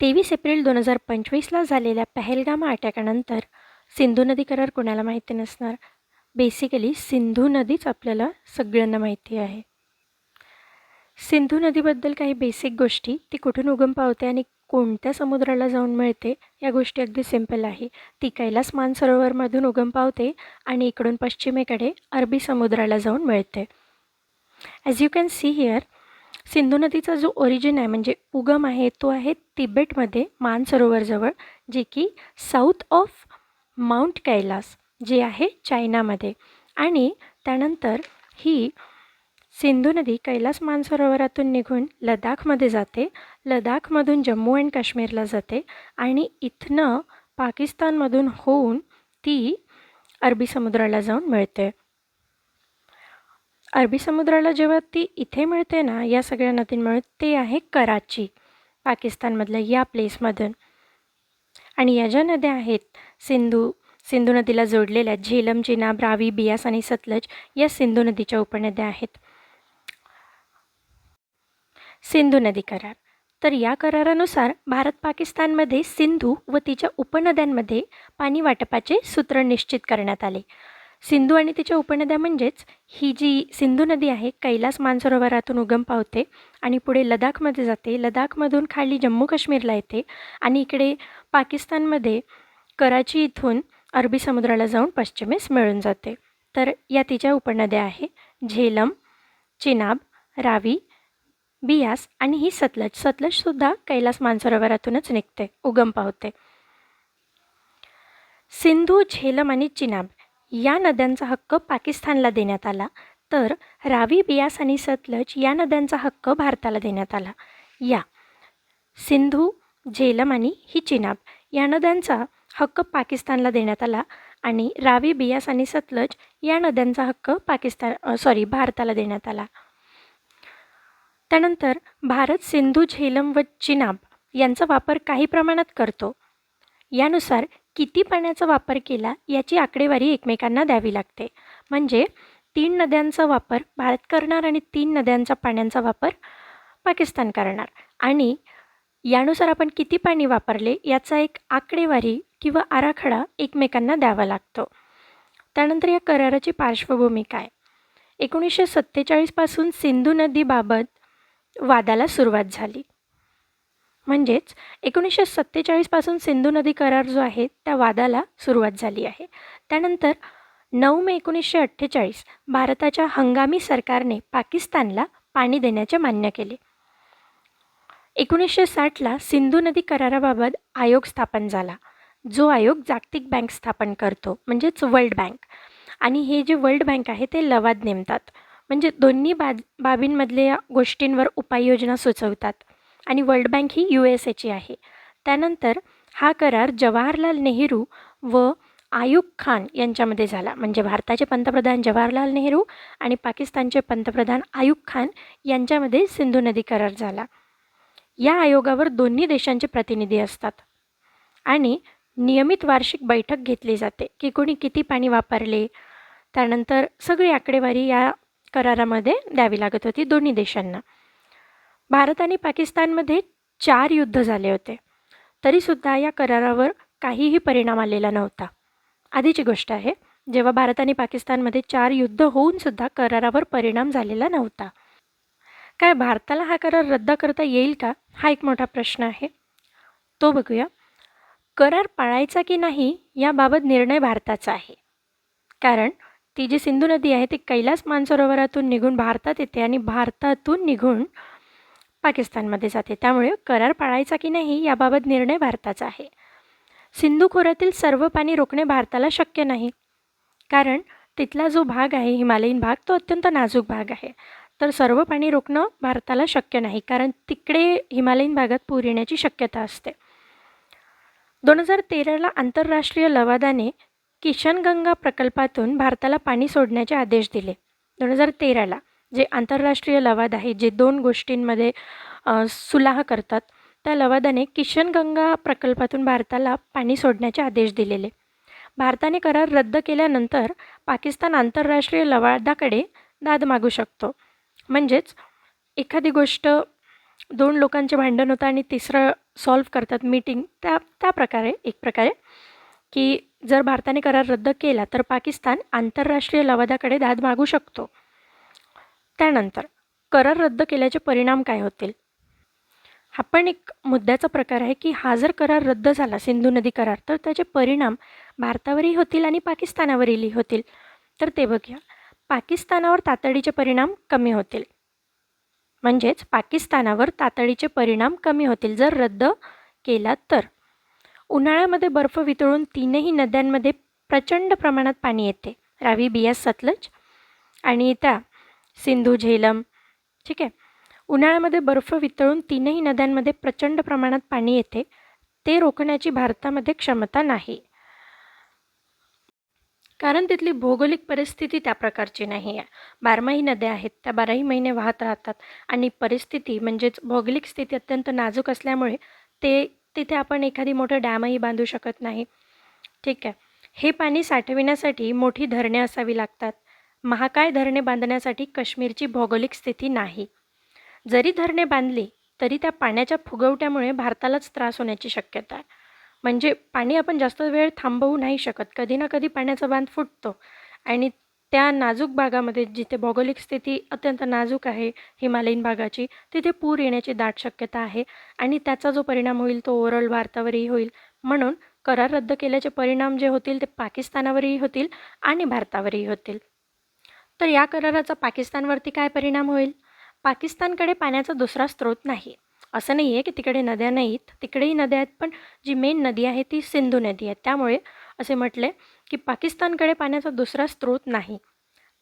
तेवीस एप्रिल दोन हजार पंचवीसला झालेल्या पहलगामा अटॅकानंतर सिंधू नदी करार कोणाला माहिती नसणार? बेसिकली सिंधू नदीच आपल्याला सगळ्यांना माहिती आहे. सिंधू नदीबद्दल काही बेसिक गोष्टी ती कुठून उगम पावते आणि कोणत्या समुद्राला जाऊन मिळते या गोष्टी अगदी सिंपल आहे. ती कैलास मानसरोवरमधून उगम पावते आणि इकडून पश्चिमेकडे अरबी समुद्राला जाऊन मिळते. As you can see here Sindhu नदीचा जो ओरिजिन आहे म्हणजे उगम आहे तो आहे तिबेटमध्ये मानसरोवरजवळ जे की साऊथ ऑफ माउंट कैलास जे आहे चायनामध्ये. आणि त्यानंतर ही सिंधू नदी कैलास मानसरोवरातून निघून लडाखमध्ये जाते. लडाखमधून जम्मू अँड काश्मीरला जाते. आणि इथनं पाकिस्तानमधून होऊन ती अरबी समुद्राला जाऊन मिळते. अरबी समुद्राला जेव्हा ती इथे मिळते ना या सगळ्या नदींमुळे ते आहे कराची पाकिस्तानमधलं या प्लेसमधून आणि या ज्या नद्या आहेत सिंधू सिंधू नदीला जोडलेल्या झेलम चिनाब रावी बियास आणि सतलज या सिंधू नदीच्या उपनद्या आहेत. सिंधू नदी करार. तर या करारानुसार भारत पाकिस्तानमध्ये सिंधू व तिच्या उपनद्यांमध्ये पाणी वाटपाचे सूत्र निश्चित करण्यात आले. सिंधू आणि तिच्या उपनद्या म्हणजेच ही जी सिंधू नदी आहे कैलास मानसरोवरातून उगम पावते आणि पुढे लडाखमध्ये जाते. लडाखमधून खाली जम्मू काश्मीरला येते आणि इकडे पाकिस्तानमध्ये कराची इथून अरबी समुद्राला जाऊन पश्चिमेस मिळून जाते. तर या तिच्या उपनद्या आहे झेलम चिनाब रावी बियास आणि ही सतलज. सतलजसुद्धा कैलास मानसरोवरातूनच निघते उगम पावते. सिंधू झेलम आणि चिनाब या नद्यांचा हक्क पाकिस्तानला देण्यात आला. तर रावी बियास आणि सतलज या नद्यांचा हक्क भारताला देण्यात आला. या. सिंधू झेलम आणि ही चिनाब या नद्यांचा हक्क पाकिस्तानला देण्यात आला आणि रावी बियास आणि सतलज या नद्यांचा हक्क पाकिस्तान सॉरी भारताला देण्यात आला. त्यानंतर भारत सिंधू झेलम व चिनाब यांचा वापर काही प्रमाणात करतो. यानुसार किती पाण्याचा वापर केला याची आकडेवारी एकमेकांना द्यावी लागते. म्हणजे तीन नद्यांचा वापर भारत करणार आणि तीन नद्यांचा पाण्याचा वापर पाकिस्तान करणार. आणि यानुसार आपण किती पाणी वापरले याचा एक आकडेवारी किंवा आराखडा एकमेकांना द्यावा लागतो. त्यानंतर या कराराची पार्श्वभूमी काय? एकोणीसशे सत्तेचाळीसपासून सिंधू नदीबाबत वादाला सुरुवात झाली. म्हणजेच एकोणीसशे सत्तेचाळीसपासून सिंधू नदी करार जो आहे त्या वादाला सुरुवात झाली आहे. त्यानंतर नऊ मे एकोणीसशे अठ्ठेचाळीस भारताच्या हंगामी सरकारने पाकिस्तानला पाणी देण्याचे मान्य केले. एकोणीसशे साठला सिंधू नदी कराराबाबत आयोग स्थापन झाला. जो आयोग जागतिक बँक स्थापन करतो म्हणजेच वर्ल्ड बँक. आणि हे जे वर्ल्ड बँक आहे ते लवाद नेमतात. म्हणजे दोन्ही बाज बाबींमधल्या गोष्टींवर उपाययोजना सुचवतात. आणि वर्ल्ड बँक ही यू एस एची आहे. त्यानंतर हा करार जवाहरलाल नेहरू व आयुब खान यांच्यामध्ये झाला. म्हणजे भारताचे पंतप्रधान जवाहरलाल नेहरू आणि पाकिस्तानचे पंतप्रधान आयुब खान यांच्यामध्ये सिंधू नदी करार झाला. या आयोगावर दोन्ही देशांचे प्रतिनिधी असतात आणि नियमित वार्षिक बैठक घेतली जाते की कोणी किती पाणी वापरले. त्यानंतर सगळी आकडेवारी या करारामध्ये द्यावी लागत होती दोन्ही देशांना. भारत आणि पाकिस्तानमध्ये चार युद्ध झाले होते. तरीसुद्धा या करारावर काहीही परिणाम आलेला नव्हता. आधीची गोष्ट आहे जेव्हा भारत आणि पाकिस्तानमध्ये चार युद्ध होऊनसुद्धा करारावर परिणाम झालेला नव्हता. काय भारताला हा करार रद्द करता येईल का? हा एक मोठा प्रश्न आहे. तो बघूया. करार पाळायचा की नाही याबाबत निर्णय भारताचा आहे. कारण ती जी सिंधू नदी आहे ती कैलास मानसरोवरातून निघून भारतात येते आणि भारतातून निघून पाकिस्तानमध्ये जाते. त्यामुळे करार पाळायचा की नाही याबाबत निर्णय भारताचा आहे. सिंधू खोऱ्यातील सर्व पाणी रोखणे भारताला शक्य नाही. कारण तिथला जो भाग आहे हिमालयीन भाग तो अत्यंत नाजूक भाग आहे. तर सर्व पाणी रोखणं भारताला शक्य नाही. कारण तिकडे हिमालयीन भागात पूर येण्याची शक्यता असते. दोन हजार तेराला आंतरराष्ट्रीय लवादाने किशनगंगा प्रकल्पातून भारताला पाणी सोडण्याचे आदेश दिले. दोन हजार तेराला जे आंतरराष्ट्रीय लवाद आहे जे दोन गोष्टींमध्ये सुलाह करतात त्या लवादाने किशनगंगा प्रकल्पातून भारताला पाणी सोडण्याचे आदेश दिलेले. भारताने करार रद्द केल्यानंतर पाकिस्तान आंतरराष्ट्रीय लवादाकडे दाद मागू शकतो. म्हणजेच एखादी गोष्ट दोन लोकांचे भांडण होतं आणि तिसरं सॉल्व्ह करतात मीटिंग त्या त्या प्रकारे एक प्रकारे की जर भारताने करार रद्द केला तर पाकिस्तान आंतरराष्ट्रीय लवादाकडे दाद मागू शकतो. त्यानंतर करार रद्द केल्याचे परिणाम काय होतील? हा पण एक मुद्द्याचा प्रकार आहे की हा जर करार रद्द झाला सिंधू नदी करार तर त्याचे परिणाम भारतावरही होतील आणि पाकिस्तानावरही होतील. तर ते बघूया. पाकिस्तानावर तातडीचे परिणाम कमी होतील. म्हणजेच पाकिस्तानावर तातडीचे परिणाम कमी होतील. जर रद्द केला तर. उन्हाळ्यामध्ये बर्फ वितळून तीनही नद्यांमध्ये प्रचंड प्रमाणात पाणी येते. रावी बियास सतलज आणि त्या सिंधू झेलम. ठीक आहे? उन्हाळ्यामध्ये बर्फ वितळून तीनही नद्यांमध्ये प्रचंड प्रमाणात पाणी येते. ते रोखण्याची भारतामध्ये क्षमता नाही. कारण तिथली भौगोलिक परिस्थिती त्या प्रकारची नाही आहे. बारमाही नद्या आहेत त्या बाराही महिने वाहत राहतात आणि परिस्थिती म्हणजेच भौगोलिक स्थिती अत्यंत नाजूक असल्यामुळे ते तिथे आपण एखादी मोठं डॅमही बांधू शकत नाही. ठीक आहे? हे पाणी साठविण्यासाठी मोठी धरणे असावी लागतात. महाकाय धरणे बांधण्यासाठी काश्मीरची भौगोलिक स्थिती नाही. जरी धरणे बांधली तरी त्या पाण्याच्या फुगवट्यामुळे भारतालाच त्रास होण्याची शक्यता आहे. म्हणजे पाणी आपण जास्त वेळ थांबवू नाही शकत. कधी ना कधी पाण्याचा बांध फुटतो आणि त्या नाजूक भागामध्ये जिथे भौगोलिक स्थिती अत्यंत नाजूक आहे हिमालयीन भागाची तिथे पूर येण्याची दाट शक्यता आहे आणि त्याचा जो परिणाम होईल तो ओव्हरऑल भारतावरही होईल. म्हणून करार रद्द केल्याचे परिणाम जे होतील ते पाकिस्तानावरही होतील आणि भारतावरही होतील. तर या कराराचा पाकिस्तानवरती काय परिणाम होईल? पाकिस्तानकडे पाण्याचा दुसरा स्रोत नाही. असं नाही आहे की तिकडे नद्या नाहीत. तिकडेही नद्या आहेत पण जी मेन नदी आहे ती सिंधू नदी आहे. त्यामुळे असे म्हटले की पाकिस्तानकडे पाण्याचा दुसरा स्रोत नाही.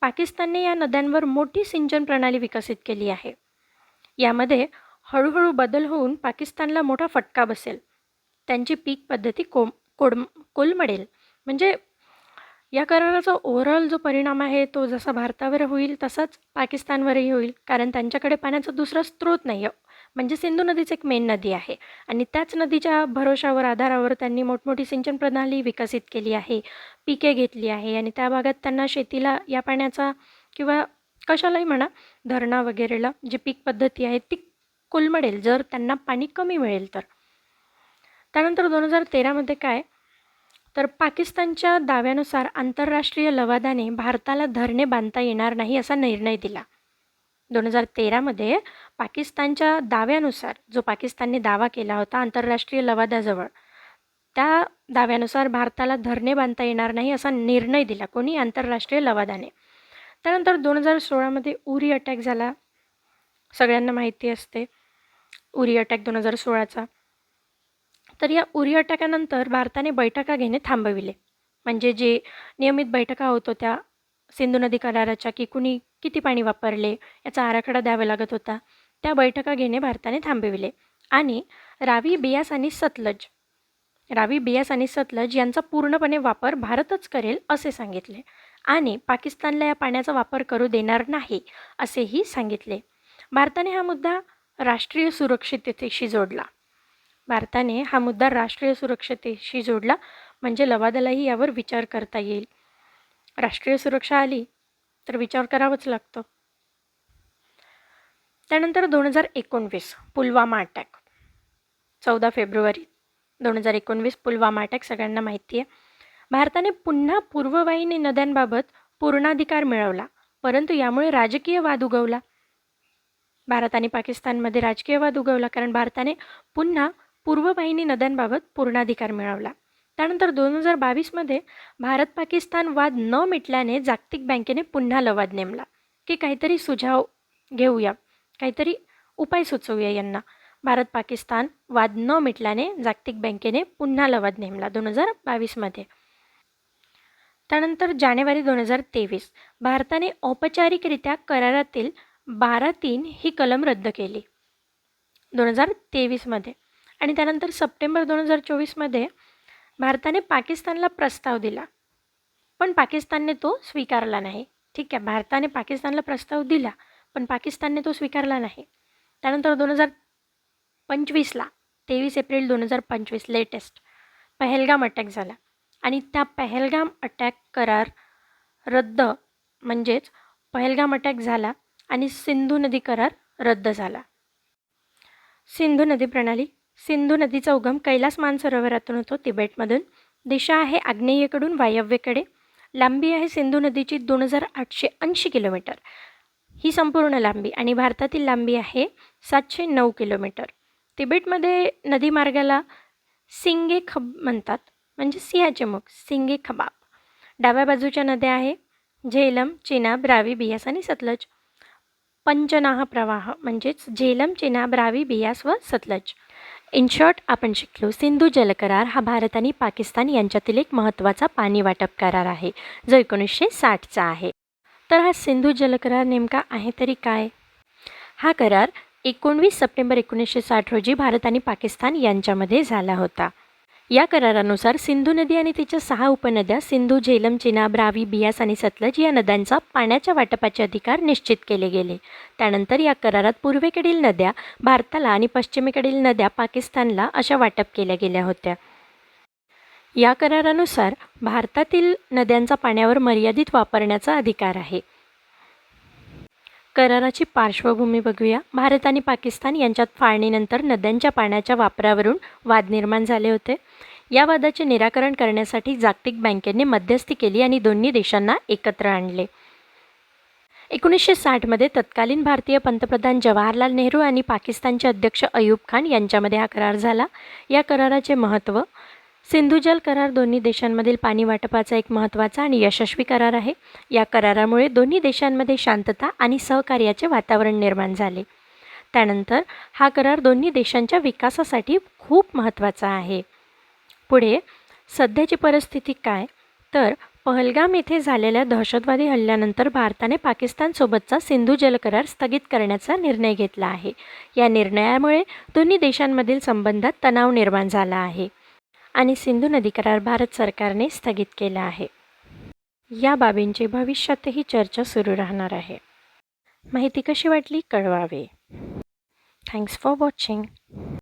पाकिस्तानने या नद्यांवर मोठी सिंचन प्रणाली विकसित केली आहे. यामध्ये हळूहळू बदल होऊन पाकिस्तानला मोठा फटका बसेल. त्यांची पीक पद्धती कोम कोड कोलमडेल. म्हणजे या कराराचा ओव्हरऑल जो परिणाम आहे तो जसा भारतावर होईल तसाच पाकिस्तानवरही होईल. कारण त्यांच्याकडे पाण्याचा दुसरा स्रोत नाही आहे. म्हणजे सिंधू नदीच एक मेन नदी आहे. आणि त्याच नदीच्या भरोशावर आधारावर त्यांनी मोठमोठी सिंचन प्रणाली विकसित केली आहे. पिके घेतली आहे आणि त्या भागात त्यांना शेतीला या पाण्याचा किंवा कशालाही म्हणा धरणा वगैरेला जी पीक पद्धती आहे ती कोलमडेल. जर त्यांना पाणी कमी मिळेल तर. त्यानंतर दोन हजार तेरामध्ये काय तर पाकिस्तानच्या दाव्यानुसार आंतरराष्ट्रीय लवादाने भारताला धरणे बांधता येणार नाही असा निर्णय दिला. दोन हजार तेरामध्ये पाकिस्तानच्या दाव्यानुसार जो पाकिस्तानने दावा केला होता आंतरराष्ट्रीय लवादाजवळ त्या दाव्यानुसार भारताला धरणे बांधता येणार नाही असा निर्णय दिला कोणी? आंतरराष्ट्रीय लवादाने. त्यानंतर दोन हजार सोळामध्ये उरी अटॅक झाला. सगळ्यांना माहिती असते. उरी अटॅक दोन हजार सोळाचा. तर या उरी अटॅकानंतर भारताने बैठका घेणे थांबविले. म्हणजे जे नियमित बैठका होत होत्या सिंधू नदी कराराच्या की कुणी किती पाणी वापरले याचा आराखडा द्यावा लागत होता त्या बैठका घेणे भारताने थांबविले. आणि रावी बियास आणि सतलज रावी बियास आणि सतलज यांचा पूर्णपणे वापर भारतच करेल असे सांगितले. आणि पाकिस्तानला या पाण्याचा वापर करू देणार नाही असेही सांगितले. भारताने हा मुद्दा राष्ट्रीय सुरक्षिततेशी जोडला. भारताने हा मुद्दा राष्ट्रीय सुरक्षतेशी जोडला म्हणजे लवादालाही यावर विचार करता येईल. राष्ट्रीय सुरक्षा आली तर विचार करावाच लागतो. त्यानंतर दोन हजार एकोणवीस पुलवामा अटॅक. चौदा फेब्रुवारी दोन हजार एकोणवीस पुलवामा अटॅक सगळ्यांना माहिती आहे. भारताने पुन्हा पूर्ववाहिनी नद्यांबाबत पूर्णाधिकार मिळवला परंतु यामुळे राजकीय वाद उगवला. भारत आणि पाकिस्तानमध्ये राजकीय वाद उगवला कारण भारताने पुन्हा पूर्ववाहिनी नद्यांबाबत पूर्णाधिकार मिळवला. त्यानंतर दोन हजार बावीसमध्ये भारत पाकिस्तान वाद न मिटल्याने जागतिक बँकेने पुन्हा लवाद नेमला. की काहीतरी सुझाव घेऊया काहीतरी उपाय सुचवूया यांना. भारत पाकिस्तान वाद न मिटल्याने जागतिक बँकेने पुन्हा लवाद नेमला दोन हजार बावीसमध्ये त्यानंतर जानेवारी दोन हजार तेवीस भारताने औपचारिकरित्या करारातील बारा तीन ही कलम रद्द केली. दोन हजार तेवीसमध्ये आणि त्यानंतर सप्टेंबर दोन हजार चोवीसमध्ये भारताने पाकिस्तानला प्रस्ताव दिला. पण पाकिस्तानने तो स्वीकारला नाही. ठीक आहे भारताने पाकिस्तानला प्रस्ताव दिला पण पाकिस्तानने तो स्वीकारला नाही. त्यानंतर दोन हजार पंचवीसला तेवीस एप्रिल दोन हजार पंचवीस लेटेस्ट पहलगाम अटॅक झाला. आणि त्या पहलगाम अटॅक करार रद्द म्हणजेच पहलगाम अटॅक झाला आणि सिंधू नदी करार रद्द झाला. सिंधू नदी प्रणाली सिंधू नदीचा उगम कैलास मानसरोवरातून होतो तिबेटमधून. दिशा आहे आग्नेयेकडून वायव्येकडे. लांबी आहे सिंधू नदीची दोन हजार आठशे ऐंशी किलोमीटर. ही संपूर्ण लांबी आणि भारतातील लांबी आहे सातशे नऊ किलोमीटर. तिबेटमध्ये नदीमार्गाला सिंगे खब म्हणतात म्हणजे सिंहाचे मुख सिंगे खबाब. डाव्या बाजूच्या नद्या आहे झेलम चिनाब रावी बियास आणि सतलज. पंचनाह प्रवाह म्हणजेच झेलम चिनाब रावी बियास व सतलज. इन शॉर्ट आपण शिकलो सिंधू जल करार हा भारत आणि पाकिस्तान यांच्यातील एक महत्त्वाचा पाणी वाटप करार आहे जो एकोणीसशे साठचा आहे. तर हा सिंधू जल करार नेमका आहे तरी काय? हा करार एकोणवीस सप्टेंबर एकोणीसशे साठ रोजी भारत आणि पाकिस्तान यांच्यामध्ये झाला होता. या करारानुसार सिंधू नदी आणि तिच्या सहा उपनद्या सिंधू झेलम चिनाब रावी बियास आणि सतलज या नद्यांचा पाण्याच्या वाटपाचे अधिकार निश्चित केले गेले. त्यानंतर या करारात पूर्वेकडील नद्या भारताला आणि पश्चिमेकडील नद्या पाकिस्तानला अशा वाटप केल्या गेल्या होत्या. या करारानुसार भारतातील नद्यांचा पाण्यावर मर्यादित वापरण्याचा अधिकार आहे. कराराची पार्श्वभूमी बघूया. भारत आणि पाकिस्तान यांच्यात फाळणीनंतर नद्यांच्या पाण्याच्या वापरावरून वाद निर्माण झाले होते. या वादाचे निराकरण करण्यासाठी जागतिक बँकेने मध्यस्थी केली आणि दोन्ही देशांना एकत्र आणले. एकोणीसशे साठमध्ये तत्कालीन भारतीय पंतप्रधान जवाहरलाल नेहरू आणि पाकिस्तानचे अध्यक्ष अयूब खान यांच्यामध्ये हा करार झाला. या कराराचे महत्त्व सिंधू जल करार दोन्ही देशांमधील पाणी वाटपाचा एक महत्त्वाचा आणि यशस्वी करार आहे. या करारामुळे दोन्ही देशांमध्ये शांतता आणि सहकार्याचे वातावरण निर्माण झाले. त्यानंतर हा करार दोन्ही देशांच्या विकासासाठी खूप महत्त्वाचा आहे. पुढे सध्याची परिस्थिती काय? तर पहलगाम येथे झालेल्या दहशतवादी हल्ल्यानंतर भारताने पाकिस्तानसोबतचा सिंधू जल करार स्थगित करण्याचा निर्णय घेतला आहे. या निर्णयामुळे दोन्ही देशांमधील संबंधात तणाव निर्माण झाला आहे. आणि सिंधू नदी करार भारत सरकारने स्थगित केला आहे. या बाबींची भविष्यातही चर्चा सुरू राहणार आहे. माहिती कशी वाटली कळवावे. Thanks for watching